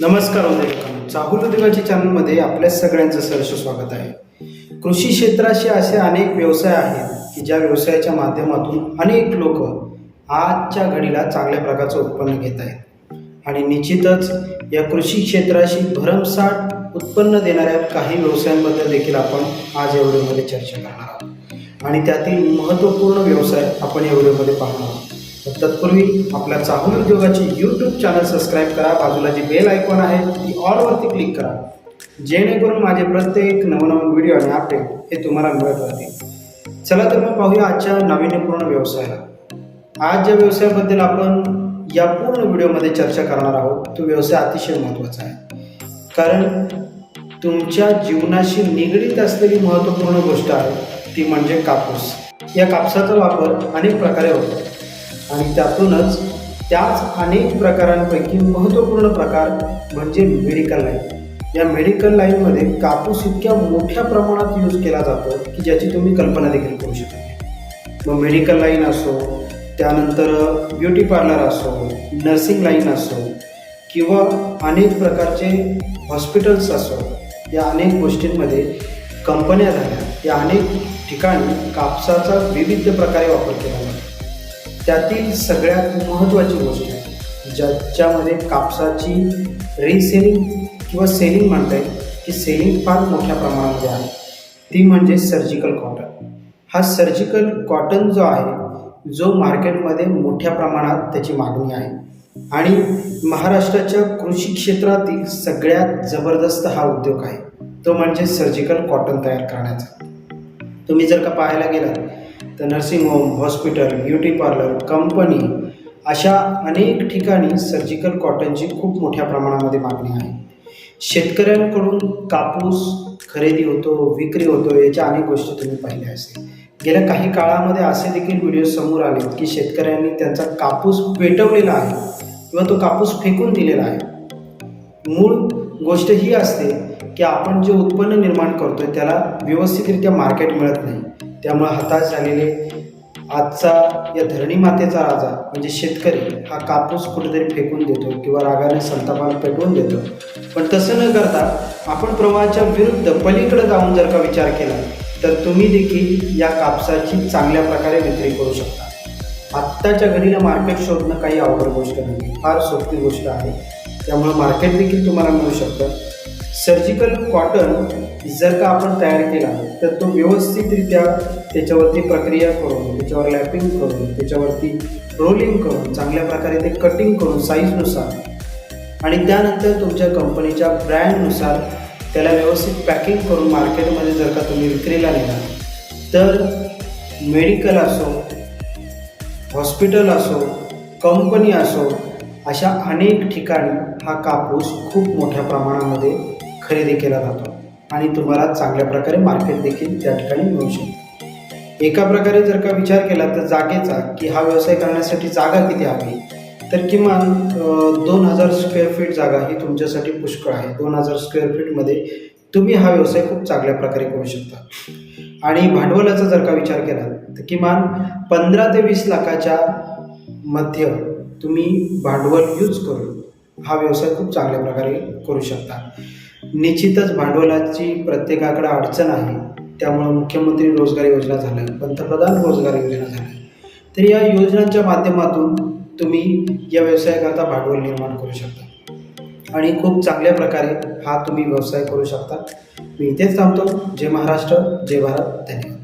नमस्कार उद्योजकांनो चाहूल उद्योगाच्या चॅनलमध्ये आपल्या सगळ्यांचं सहर्ष स्वागत आहे. कृषी क्षेत्राशी असे अनेक व्यवसाय आहेत की ज्या व्यवसायाच्या माध्यमातून अनेक लोक आजच्या घडीला चांगल्या प्रकारचं उत्पन्न घेत आहेत. आणि निश्चितच या कृषी क्षेत्राशी भरमसाठ उत्पन्न देणाऱ्या काही व्यवसायांबद्दल देखील आपण आज या व्हिडिओमध्ये चर्चा करणार आहोत. आणि त्यातील महत्त्वपूर्ण व्यवसाय आपण या व्हिडिओमध्ये पाहणार आहोत. तत्पूर्वी आपल्या चाहूल उद्योगाची यूट्यूब चॅनल सबस्क्राईब करा. बाजूला जी बेल आयकॉन आहे ती ऑलवरती क्लिक करा. जेणेकरून माझे प्रत्येक नवनवीन व्हिडिओ आणि अपडेट हे तुम्हाला मिळत राहतील. चला तर मग पाहूया आजच्या नाविन्यपूर्ण व्यवसायाला. आज ज्या व्यवसायाबद्दल आपण या पूर्ण व्हिडिओमध्ये चर्चा करणार आहोत तो व्यवसाय अतिशय महत्त्वाचा आहे. कारण तुमच्या जीवनाशी निगडीत असलेली महत्त्वपूर्ण गोष्ट आहे ती म्हणजे कापूस. या कापसाचा वापर अनेक प्रकारे होतो. आणि त्यातूनच त्याच अनेक प्रकारांपैकी महत्त्वपूर्ण प्रकार म्हणजे मेडिकल लाईन या मेडिकल लाईनमध्ये कापूस इतक्या मोठ्या प्रमाणात यूज केला जातो की ज्याची तुम्ही कल्पना देखील करू शकता. मग मेडिकल लाईन असो त्यानंतर ब्युटी पार्लर असो नर्सिंग लाईन असो किंवा अनेक प्रकारचे हॉस्पिटल्स असो या अनेक गोष्टींमध्ये कंपन्या झाल्या. या अनेक ठिकाणी कापसाचा विविध प्रकारे वापर केला जातो. त्यातील सगळ्यात महत्त्वाची गोष्ट आहे ज्याच्यामध्ये कापसाची रिसेलिंग किंवा सेलिंग म्हणता येईल की सेलिंग फार मोठ्या प्रमाणामध्ये आहे. ती म्हणजे सर्जिकल कॉटन हा सर्जिकल कॉटन जो आहे जो मार्केटमध्ये मोठ्या प्रमाणात त्याची मागणी आहे. आणि महाराष्ट्राच्या कृषी क्षेत्रातील सगळ्यात जबरदस्त हा उद्योग आहे तो म्हणजे सर्जिकल कॉटन तयार करण्याचा. तुम्ही जर का पाहायला गेलात तर nursing home hospital beauty parlour company अशा अनेक ठिकाणी सर्जिकल कॉटनची खूप मोठ्या प्रमाणामध्ये मागणी आहे. शेतकऱ्यांकडून कापूस खरेदी होतो विक्री होतो याच्या अनेक गोष्टी तुम्ही पाहिल्या असतील गेल्या काही काळामध्ये असे देखील व्हिडिओ समोर आले की शेतकऱ्यांनी त्यांचा कापूस पेटवलेला आहे किंवा तो कापूस फेकून दिलेला आहे. मूळ गोष्ट ही असते की आपण जे उत्पन्न निर्माण करतोय त्याला व्यवस्थितरित्या मार्केट मिळत नाही. त्यामुळे हताश झालेले आजचा या धरणी मातेचा राजा म्हणजे शेतकरी हा कापूस कुठेतरी फेकून देतो किंवा रागाने संतापाने पेटवून देतो. पण तसं न करता आपण प्रवाहाच्या विरुद्ध पलीकडे जाऊन जर का विचार केला तर तुम्ही देखील या कापसाची चांगल्या प्रकारे विक्री करू शकता. आत्ताच्या घडीला मार्केट शोधणं काही अवघड गोष्ट नाही फार सोपी गोष्ट आहे. त्यामुळे मार्केट देखील तुम्हाला मिळू शकतं. सर्जिकल कॉटन जर का आपण तयार केला तर तो व्यवस्थितरित्या त्याच्यावरती प्रक्रिया करून त्याच्यावर लॅपिंग करून त्याच्यावरती रोलिंग करून चांगल्या प्रकारे ते कटिंग करून साईजनुसार आणि त्यानंतर तुमच्या कंपनीच्या ब्रँडनुसार त्याला व्यवस्थित पॅकिंग करून मार्केटमध्ये जर का तुम्ही विक्रीला नेला तर मेडिकल असो हॉस्पिटल असो कंपनी असो अशा अनेक ठिकाणी हा कापूस खूप मोठ्या प्रमाणामध्ये खरेदी केला जातो आणि तुम्हाला चांगल्या प्रकारे मार्केट देखील त्या ठिकाणी मिळू शकते. एका प्रकारे जर का विचार केला तर जागेचा की हा व्यवसाय करण्यासाठी जागा किती हवी तर किमान दोन हजार स्क्वेअर फीट जागा ही तुमच्यासाठी पुष्कळ आहे. दोन हजार स्क्वेअर फीटमध्ये तुम्ही हा व्यवसाय खूप चांगल्या प्रकारे करू शकता. आणि भांडवलाचा जर का विचार केला तर किमान पंधरा ते वीस लाखाच्या मध्य तुम्ही भांडवल यूज करून हा व्यवसाय खूप चांगल्या प्रकारे करू शकता. निश्चितच भांडवलाची प्रत्येकाकडे अडचण आहे. त्यामुळं मुख्यमंत्री रोजगार योजना झाल्या पंतप्रधान रोजगार योजना झाल्या. तर या योजनांच्या माध्यमातून तुम्ही या व्यवसायाकरता भांडवल निर्माण करू शकता. आणि खूप चांगल्या प्रकारे हा तुम्ही व्यवसाय करू शकता. मी इथेच थांबतो. जय महाराष्ट्र जय भारत. धन्यवाद.